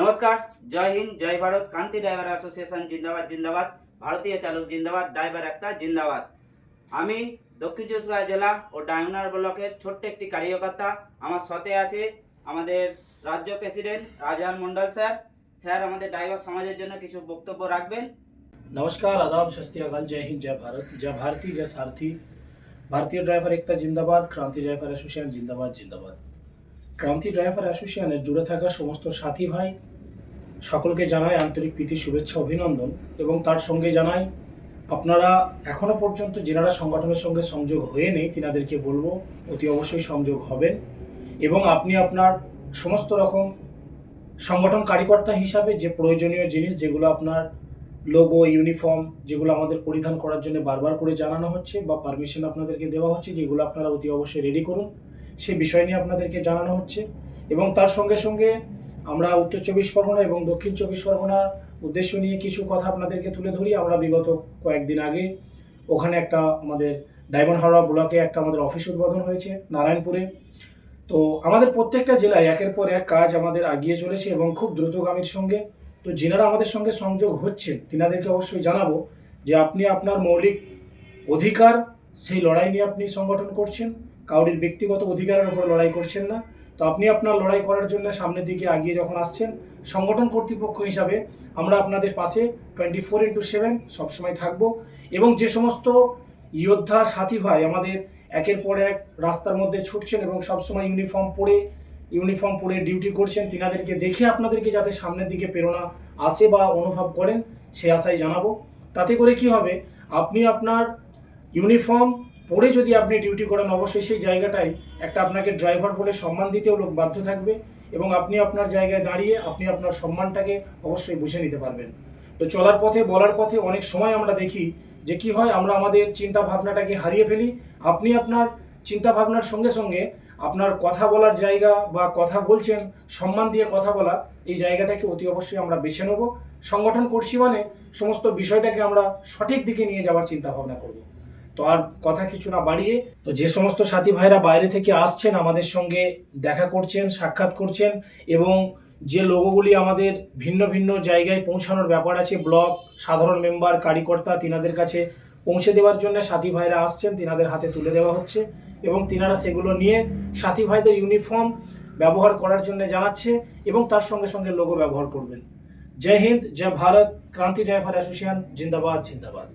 নমস্কার, জয় হিন্দ, জয় ভারত কান্তি ড্রাইভার অ্যাসোসিয়েশন জিন্দাবাদ জিন্দাবাদ, ভারতীয় চালক জিন্দাবাদ ড্রাইভার একটা জিন্দাবাদ। আমি দক্ষিণ চব্বিশ জেলা ও ডায়মনার ব্লকের ছোট্ট একটি কার্যকর্তা আমার সাথে আছে আমাদের রাজ্য president Rajhan Mondal sir. Sir, আমাদের ড্রাইভার সমাজের জন্য কিছু বক্তব্য রাখবেন? নমস্কার, আদাব সস্তি আকাল জয় হিন্দ, জয় ভারত, জয় ভারতী, জয় সার্থী। ভারতীয় ড্রাইভার একতা জিন্দাবাদ, ক্রান্তি ড্রাইভার অ্যাসোসিয়েশন জিন্দাবাদ জিন্দাবাদ। ক্রান্তি ড্রাইভার অ্যাসোসিয়েশনের জুড়ে থাকা সমস্ত সাথী ভাই সকলকে জানাই আন্তরিক প্রীতি, শুভেচ্ছা, অভিনন্দন এবং তার সঙ্গে জানাই, আপনারা এখনও পর্যন্ত যেনারা সংগঠনের সঙ্গে সংযোগ হয়ে নেই, তিনাদেরকে বলব, অতি অবশ্যই সংযোগ হবেন এবং আপনি আপনার সমস্ত রকম সংগঠন কার্যকর্তা হিসাবে যে প্রয়োজনীয় জিনিস যেগুলো আপনার লোগো, ইউনিফর্ম যেগুলো আমাদের পরিধান করার জন্য বারবার করে জানানো হচ্ছে বা পারমিশন আপনাদেরকে দেওয়া হচ্ছে, যেগুলো আপনারা অতি অবশ্যই রেডি করুন। সেই বিষয় নিয়ে আপনাদেরকে জানানো হচ্ছে। এবং তার সঙ্গে সঙ্গে আমরা উত্তর চব্বিশ পরগনা এবং দক্ষিণ চব্বিশ পরগনার উদ্দেশ্য নিয়ে কিছু কথা আপনাদেরকে তুলে ধরি। আমরা বিগত কয়েকদিন আগে ওখানে একটা আমাদের ডায়মন্ড হাওড়া ব্লকে একটা আমাদের অফিস উদ্বোধন হয়েছে নারায়ণপুরে। তো আমাদের প্রত্যেকটা জেলায় একের পর এক কাজ আমাদের আগিয়ে চলেছে এবং খুব দ্রুতগামীর সঙ্গে। তো যেনারা আমাদের সঙ্গে সংযোগ হচ্ছেন, তিনাদেরকে অবশ্যই জানাব যে আপনি আপনার মৌলিক অধিকার, সেই লড়াই নিয়ে আপনি সংগঠন করছেন। কাউরির ব্যক্তিগত অধিকারের উপর লড়াই করছেন না। তো আপনি আপনার লড়াই করার জন্য সামনের দিকে আগিয়ে যখন আসছেন, সংগঠন কর্তৃপক্ষ হিসাবে আমরা আপনাদের পাশে টোয়েন্টি ফোর ইন্টু সেভেন সবসময় থাকব এবং যে সমস্ত যোদ্ধা সাথী ভাই আমাদের একের পর এক রাস্তার মধ্যে ছুটছেন এবং সবসময় ইউনিফর্ম পরে ইউনিফর্ম পরে ডিউটি করছেন, তিনাদেরকে দেখে আপনাদেরকে যাতে সামনের দিকে প্রেরণা আসে বা অনুভব করেন, সে আশাই জানাব। তাতে করে কি হবে? আপনি আপনার ইউনিফর্ম পরে যদি আপনি ডিউটি করেন, অবশ্যই সেই জায়গাটায় একটা আপনাকে ড্রাইভার বলে সম্মান দিতেও লোক বাধ্য থাকবে এবং আপনি আপনার জায়গায় দাঁড়িয়ে আপনি আপনার সম্মানটাকে অবশ্যই বুঝে নিতে পারবেন। তো চলার পথে, বলার পথে অনেক সময় আমরা দেখি যে কি হয়, আমরা আমাদের চিন্তা ভাবনাটাকে হারিয়ে ফেলি। আপনি আপনার চিন্তা ভাবনার সঙ্গে সঙ্গে আপনার কথা বলার জায়গা বা কথা বলছেন, সম্মান দিয়ে কথা বলা, এই জায়গাটাকে অতি অবশ্যই আমরা বেছে নেব। সংগঠন করছি মানে সমস্ত বিষয়টাকে আমরা সঠিক দিকে নিয়ে যাওয়ার চিন্তা ভাবনা করব। তো আর কথা কিছু না বাড়িয়ে, তো যে সমস্ত সাথী ভাইরা বাইরে থেকে আসছেন, আমাদের সঙ্গে দেখা করছেন, সাক্ষাৎ করছেন এবং যে লোগোগুলি আমাদের ভিন্ন ভিন্ন জায়গায় পৌঁছানোর ব্যাপার আছে, ব্লক, সাধারণ মেম্বার, কারিকর্তা, তিনাদের কাছে পৌঁছে দেওয়ার জন্য সাথী ভাইরা আসছেন, তিনাদের হাতে তুলে দেওয়া হচ্ছে এবং তিনারা সেগুলো নিয়ে সাথী ভাইদের ইউনিফর্ম ব্যবহার করার জন্য জানাচ্ছে এবং তার সঙ্গে সঙ্গে লোগো ব্যবহার করবেন। জয় হিন্দ, জয় ভারত, ক্রান্তি ড্রাইভার অ্যাসোসিয়েশন, জিন্দাবাদ জিন্দাবাদ।